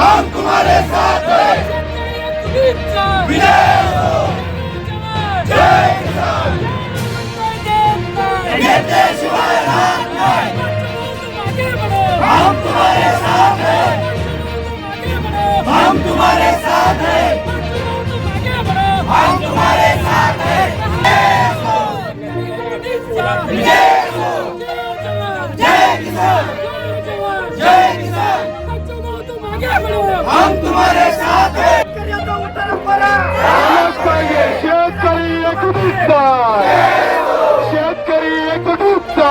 हम तुम्हारे साथ हैं। विजय हो। जय किसान। नेते शिवाय राम नहीं हम तुम्हारे साथ हैं। हम तुम्हारे साथ हैं। हम तुम्हारे साथ हैं। विजय हो। जय किसान। हम तुम्हारे साथ हैं। शेतकरी एकजुटता शेतकरी एकजुटता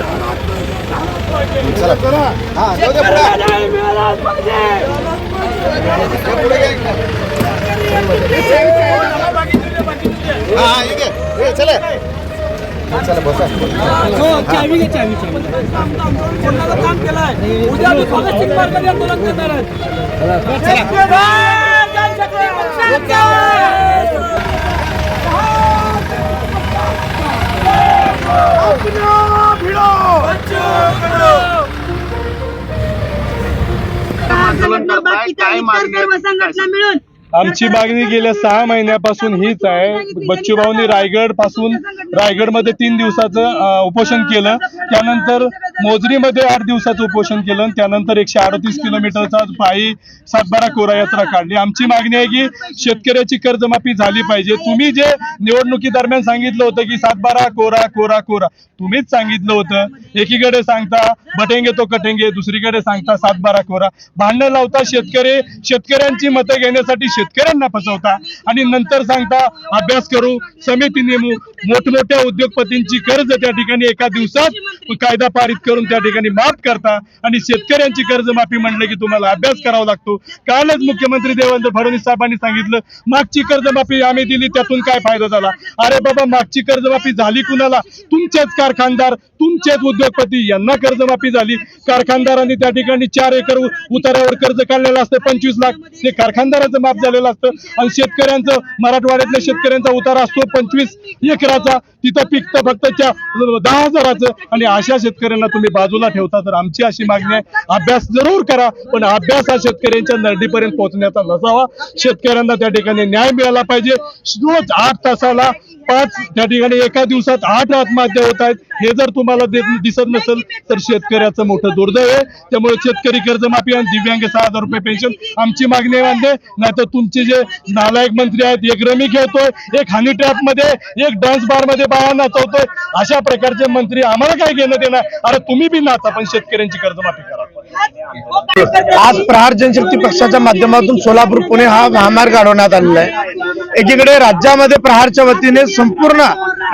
द्या. हे, जाऊ द्या भाई हाँ, या ठिकाणी मुख्यमंत्री एकनाथ शिंदे आले आहेत म्हणून आम्हाला उचललं जाते आणि शेतकरी शेती बंद हा, इथे. हे, इतर सर्व संघटना मिळून आमची मागणी गेल्या सहा महिन्यापासून हीच आहे. बच्चू भाऊनी रायगडपासून रायगडमध्ये तीन दिवसाचं उपोषण केलं. त्यानंतर मोजरीमध्ये आठ दिवसाचं उपोषण केलं. त्यानंतर एकशे अडतीस किलोमीटरचा पायी सातबारा कोरा यात्रा काढली. आमची मागणी आहे की शेतकऱ्याची कर्जमाफी झाली पाहिजे. तुम्ही जे निवडणुकी दरम्यान सांगितलं होतं की सातबारा कोरा कोरा कोरा. तुम्हीच सांगितलं होतं. एकीकडे सांगता बटेंगे तो कटेंगे दुसरीकडे सांगता सातबारा कोरा. भांडणं लावता शेतकरी शेतकऱ्यांची मतं घेण्यासाठी शेतकऱ्यांना फसवता आणि नंतर सांगता अभ्यास करू समिती नेमू. मोठमोठ्या उद्योगपतींची कर्ज त्या ठिकाणी एका दिवसात कायदा पारित करून त्या ठिकाणी माफ करता आणि शेतकऱ्यांची कर्जमाफी म्हणलं की तुम्हाला अभ्यास करावा लागतो. कालच मुख्यमंत्री देवेंद्र फडणवीस साहेबांनी सांगितलं मागची कर्जमाफी आम्ही दिली त्यातून काय फायदा झाला? अरे बाबा मागची कर्जमाफी झाली कुणाला? तुमचेच कारखानदार तुमचेच उद्योगपती यांना कर्जमाफी झाली. कारखानदारांनी त्या ठिकाणी चार एकर उतारावर कर्ज काढलेलं असतं पंचवीस लाख. ते कारखानदाराचं माफ झालेलं असतं. आणि शेतकऱ्यांचं मराठवाड्यातल्या शेतकऱ्यांचा उतारा असतो. पंचवीस एकराचा तिथं पिकतं फक्त त्या दहा हजाराचं. आणि अशा शेतकऱ्यांना तुम्ही बाजूला ठेवता तर आमची अशी मागणी आहे. अभ्यास जरूर करा पण अभ्यास हा शेतकऱ्यांच्या नरडीपर्यंत पोहोचण्याचा नसावा. शेतकऱ्यांना त्या ठिकाणी न्याय मिळाला पाहिजे. रोज आठ तासाला पाच त्या ठिकाणी एका दिवसात आठ आत्महत्या होत आहेत. हे जर तुम्हाला दिसत नसेल तर शेतकऱ्याचं मोठं दुर्दैव आहे. त्यामुळे शेतकरी कर्जमाफी आणि दिव्यांग सहा हजार रुपये पेन्शन आमची मागणी मानते नाहीतर तुमचे जे नालायक मंत्री आहेत एक रमी खेळतोय एक हनी ट्रॅपमध्ये एक डान्स बारमध्ये बाया नाचवतोय. अशा प्रकारचे मंत्री आम्हाला काय घेणं देणार? अरे तुम्ही बी नाचा पण शेतकऱ्यांची कर्जमाफी करा. आज प्रहार जनशक्ती पक्षाच्या माध्यमातून सोलापूर पुणे हा महामार्ग अडवण्यात आलेला आहे. एकीकडे राज्यामध्ये प्रहारच्या वतीने संपूर्ण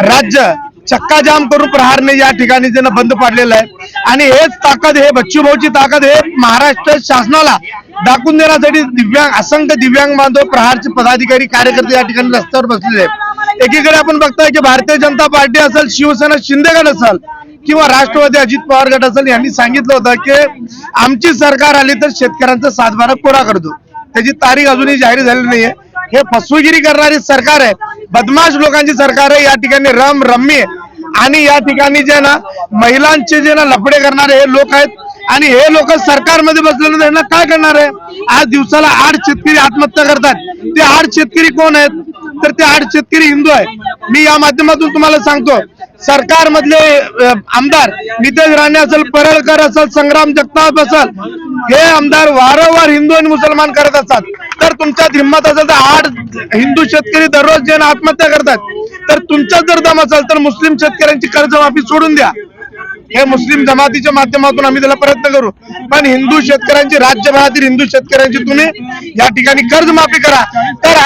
राज्य चक्काजाम करून प्रहारने या ठिकाणी त्यांना बंद पाडलेलं आहे. आणि हेच ताकद हे बच्चूभाऊची ताकद हे महाराष्ट्र शासनाला दाखवून देण्यासाठी दिव्यांग असंख्य दिव्यांग बांधव प्रहारचे पदाधिकारी कार्यकर्ते या ठिकाणी रस्त्यावर बसलेले आहेत. एकीकडे आपण बघताय की भारतीय जनता पार्टी असेल शिवसेना शिंदे गट असेल किंवा राष्ट्रवादी अजित पवार गट असेल यांनी सांगितलं होतं की आमची सरकार आली तर शेतकऱ्यांचा सातबारा कोरा करतो. त्याची तारीख अजूनही जाहीर झाली नाहीये. हे फसवेगिरी करणारी सरकार आहे. बदमाश लोकांची सरकार आहे. या ठिकाणी रम रम्मी आणि या ठिकाणी जे ना महिलांचे जे ना लफडे करणारे हे लोक आहेत. आणि हे लोक सरकारमध्ये बसलेले त्यांना काय करणार आहे? आज दिवसाला आठ शेतकरी आत्महत्या करतात. ते आठ शेतकरी कोण आहेत? तर ते आठ शेतकरी हिंदू आहेत. मी या माध्यमातून तुम्हाला सांगतो सरकारमधले मधले आमदार नितेश राणे असेल परळकर असेल संग्राम जगताप असेल हे आमदार वारंवार हिंदू आणि मुसलमान करत असतात. तर तुमच्यात हिंमत असेल तर आठ हिंदू शेतकरी दररोज जे आत्महत्या करतात. तर तुमच्यात जर दम असेल तर मुस्लिम शेतकऱ्यांची कर्जमाफी सोडून द्या. हे मुस्लिम जमातीच्या माध्यमातून आम्ही त्याला प्रयत्न करू. पण हिंदू शेतकऱ्यांची राज्यभरातील हिंदू शेतकऱ्यांची तुम्ही या ठिकाणी कर्जमाफी करा. तर